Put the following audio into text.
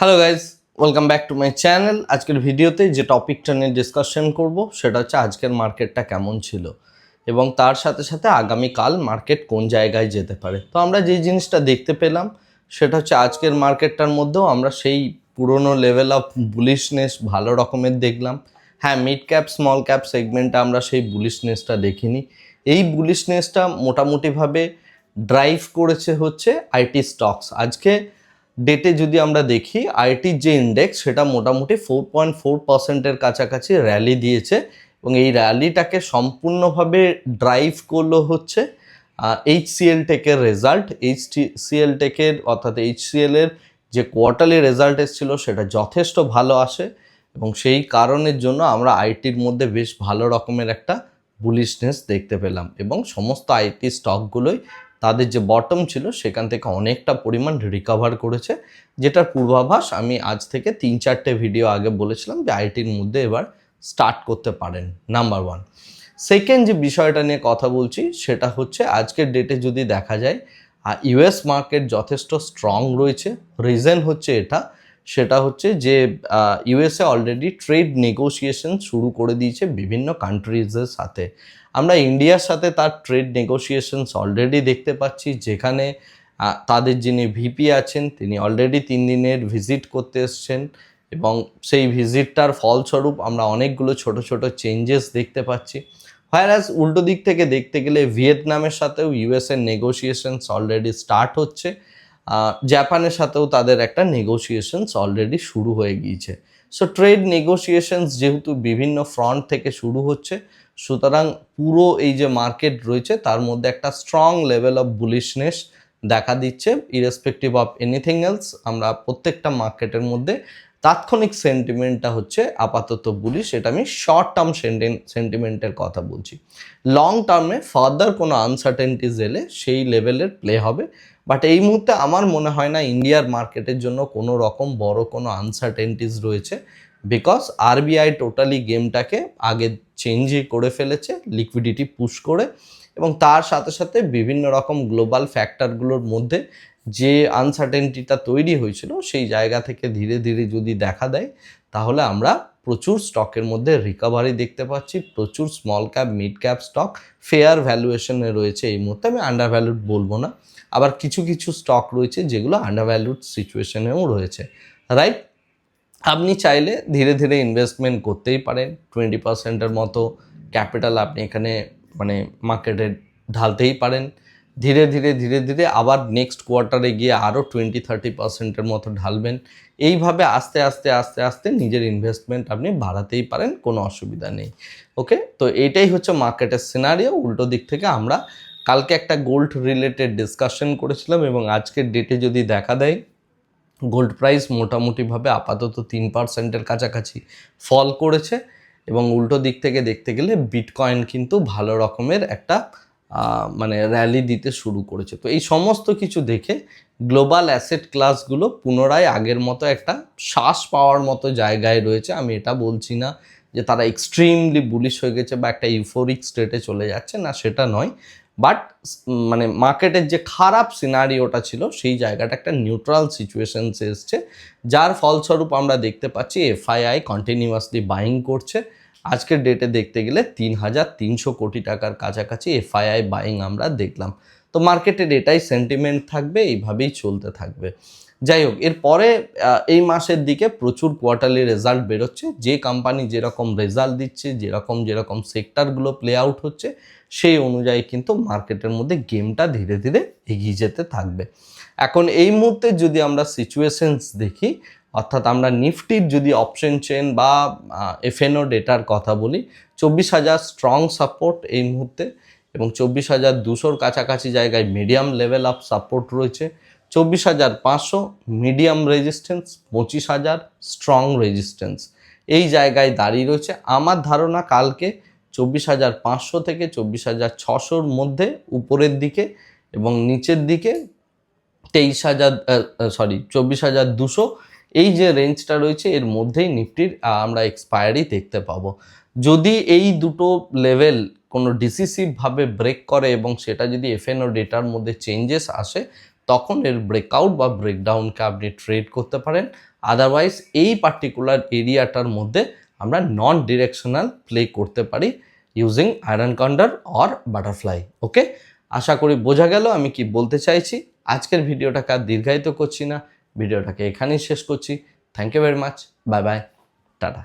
Hello guys welcome back to my channel আজকের ভিডিওতে যে টপিকটা নিয়ে ডিসকাশন করব, সেটা হচ্ছে আজকের মার্কেটটা কেমন ছিল এবং তার সাথে সাথে আগামীকাল মার্কেট কোন জায়গায় যেতে পারে। তো আমরা যে জিনিসটা দেখতে পেলাম, সেটা হচ্ছে আজকের মার্কেটটার মধ্যেও আমরা সেই পুরনো লেভেল অফ বুলিশনেস ভালো রকমের দেখলাম। হ্যাঁ মিড ক্যাপ স্মল ক্যাপ সেগমেন্টে আমরা সেই বুলিশনেসটা দেখিনি। এই বুলিশনেসটা মোটামুটিভাবে ড্রাইভ করেছে হচ্ছে আইটি স্টকস আজকে ডেটে যদি আমরা দেখি আইটির যে ইন্ডেক্স সেটা মোটামুটি ফোর পয়েন্ট ফোর পার্সেন্টের কাছাকাছি র্যালি দিয়েছে এবং এই র্যালিটাকে সম্পূর্ণভাবে ড্রাইভ করল হচ্ছে এইচ সিএল টেকের রেজাল্ট এইচ সিএল টেকের অর্থাৎ এইচ এর যে কোয়ার্টারলি রেজাল্ট এসেছিল, সেটা যথেষ্ট ভালো আসে এবং সেই কারণের জন্য আমরা আইটির মধ্যে বেশ ভালো রকমের একটা বুলিশনেস দেখতে পেলাম এবং সমস্ত আইটি স্টকগুলোই তাদের যে বটম ছিল সেখান থেকে অনেকটা পরিমাণ রিকভার করেছে, যেটার পূর্বাভাস আমি আজ থেকে তিন চারটে ভিডিও আগে বলেছিলাম যে আইটির মধ্যে এবার স্টার্ট করতে পারেন নাম্বার ওয়ান সেকেন্ড যে বিষয়টা নিয়ে কথা বলছি সেটা হচ্ছে আজকের ডেটে যদি দেখা যায় ইউএস মার্কেট যথেষ্ট স্ট্রং রয়েছে রিজন হচ্ছে এটা সেটা হচ্ছে যে ইউএসএ অলরেডি ট্রেড নেগোসিয়েশন শুরু করে দিয়েছে বিভিন্ন কান্ট্রিজের সাথে। আমরা ইন্ডিয়ার সাথে তার ট্রেড নেগোসিয়েশনস অলরেডি দেখতে পাচ্ছি। যেখানে তাদের যিনি ভিপি আছেন, তিনি অলরেডি তিন দিনের ভিজিট করতে এসছেন এবং সেই ভিজিটটার ফলস্বরূপ আমরা অনেকগুলো ছোট ছোট চেঞ্জেস দেখতে পাচ্ছি। হোয়ারাস উল্টো দিক থেকে দেখতে গেলে ভিয়েতনামের সাথেও ইউএসএর নেগোসিয়েশনস অলরেডি স্টার্ট হচ্ছে। জাপানের সাথেও তাদের একটা নেগোসিয়েশনস অলরেডি শুরু হয়ে গিয়েছে। সো ট্রেড নেগোসিয়েশনস যেহেতু বিভিন্ন ফ্রন্ট থেকে শুরু হচ্ছে, সুতরাং পুরো এই যে মার্কেট রয়েছে, তার মধ্যে একটা স্ট্রং লেভেল অফ বুলিশনেস দেখা দিচ্ছে ইরেসপেক্টিভ অফ এনিথিং এলস আমরা প্রত্যেকটা মার্কেটের মধ্যে তাৎক্ষণিক সেন্টিমেন্টটা হচ্ছে আপাতত বুলিশ সেটা আমি শর্ট টার্ম সেন্টিমেন্টের কথা বলছি। লং টার্মে ফার্দার কোনো আনসার্টেনটিজ এলে সেই লেভেলের প্লে হবে। বাট এই মুহূর্তে আমার মনে হয় না ইন্ডিয়ার মার্কেটের জন্য কোনো রকম বড় কোনো আনসার্টেনটিজ রয়েছে। বিকজ আরবিআই টোটালি গেমটাকে আগে চেঞ্জই করে ফেলেছে লিকুইডিটি পুশ করে এবং তার সাথে সাথে বিভিন্ন রকম গ্লোবাল ফ্যাক্টরগুলোর মধ্যে যে আনসার্টেনটিটা তৈরি হয়েছিল, সেই জায়গা থেকে ধীরে ধীরে যদি দেখা দেয়, তাহলে আমরা প্রচুর স্টকের মধ্যে রিকভারি দেখতে পাচ্ছি। প্রচুর small cap mid cap stock fair ভ্যালুয়েশনে রয়েছে এই মুহূর্তে। আমি আন্ডার ভ্যালুড বলব না। আবার কিছু কিছু স্টক রয়েছে যেগুলো আন্ডার ভ্যালুড সিচুয়েশনেও রয়েছে। রাইট আপনি চাইলে ধীরে ধীরে ইনভেস্টমেন্ট করতেই পারেন। টোয়েন্টি পার্সেন্টের মতো ক্যাপিটাল আপনি এখানে মানে মার্কেটে ঢালতেই পারেন। ধীরে ধীরে ধীরে ধীরে আবার নেক্সট কোয়ার্টারে গিয়ে আরও টোয়েন্টি থার্টি পার্সেন্টের মতো ঢালবেন। এইভাবে আস্তে আস্তে আস্তে আস্তে নিজের ইনভেস্টমেন্ট আপনি বাড়াতেই পারেন, কোনো অসুবিধা নেই। ওকে তো এইটাই হচ্ছে মার্কেটের সিনারিও উল্টো দিক থেকে আমরা কালকে একটা গোল্ড রিলেটেড ডিসকাশন করেছিলাম এবং আজকের ডেটে যদি দেখা দেয় গোল্ড প্রাইস মোটামুটিভাবে আপাতত তিন পার্সেন্টের কাছাকাছি ফল করেছে এবং উল্টো দিক থেকে দেখতে গেলে বিটকয়েন কিন্তু ভালো রকমের একটা মানে র্যালি দিতে শুরু করেছে। তো এই সমস্ত কিছু দেখে গ্লোবাল অ্যাসেট ক্লাসগুলো পুনরায় আগের মতো একটা শ্বাস পাওয়ার মতো জায়গায় রয়েছে। আমি এটা বলছি না যে তারা এক্সট্রিমলি বুলিশ হয়ে গেছে বা একটা ইউফোরিক স্টেটে চলে যাচ্ছে, না সেটা নয়। বাট মানে মার্কেটের যে খারাপ সিনারিওটা ছিল, সেই জায়গাটা একটা নিউট্রাল সিচুয়েশনসে এসছে। যার ফলস্বরূপ আমরা দেখতে পাচ্ছি এফআইআই কন্টিনিউয়াসলি বাইং করছে। আজকের ডেটে দেখতে গেলে তিন হাজার তিনশো কোটি টাকার কাছাকাছি এফআইআই বাইং আমরা দেখলাম। তো মার্কেটের এটাই সেন্টিমেন্ট থাকবে, এইভাবেই চলতে থাকবে। যাই হোক এরপরে এই মাসের দিকে প্রচুর কোয়ার্টারলি রেজাল্ট বেরোচ্ছে। যে কোম্পানি যেরকম রেজাল্ট দিচ্ছে, যেরকম যেরকম সেক্টরগুলো প্লে আউট হচ্ছে, সেই অনুযায়ী কিন্তু মার্কেটের মধ্যে গেমটা ধীরে ধীরে এগিয়ে যেতে থাকবে। এখন এই মুহূর্তে যদি আমরা সিচুয়েশনস দেখি অর্থাৎ আমরা নিফটির যদি অপশন চেন বা এফএনও ডেটার কথা বলি, চব্বিশ হাজার স্ট্রং সাপোর্ট এই মুহূর্তে এবং চব্বিশ হাজার দুশোর কাছাকাছি জায়গায় মিডিয়াম লেভেল অফ সাপোর্ট রয়েছে। চব্বিশ হাজার পাঁচশো মিডিয়াম রেজিস্ট্যান্স পঁচিশ হাজার স্ট্রং রেজিস্ট্যান্স এই জায়গায় দাঁড়িয়ে রয়েছে। আমার ধারণা কালকে চব্বিশ হাজার পাঁচশো থেকে চব্বিশ হাজার ছশোর মধ্যে উপরের দিকে এবং নিচের দিকে তেইশ হাজার সরি চব্বিশ হাজার দুশো এই যে রেঞ্জটা রয়েছে, এর মধ্যেই নিফটির আমরা এক্সপায়ারি দেখতে পাবো। যদি এই দুটো লেভেল কোনো ডিসিসিভভাবে ব্রেক করে এবং সেটা যদি এফএনও ডেটার মধ্যে চেঞ্জেস আসে, তখন এর ব্রেকআউট বা ব্রেকডাউনকে আপনি ট্রেড করতে পারেন। আদারওয়াইজ এই পার্টিকুলার এরিয়াটার মধ্যে আমরা নন ডিরেকশনাল প্লে করতে পারি using iron condor or butterfly okay আশা করি বোঝা গেল, আমি কি বলতে চাইছি? আজকের ভিডিওটাকে আর দীর্ঘায়িত করছি না। ভিডিওটাকে এখানেই শেষ করছি। Thank you very much bye bye tata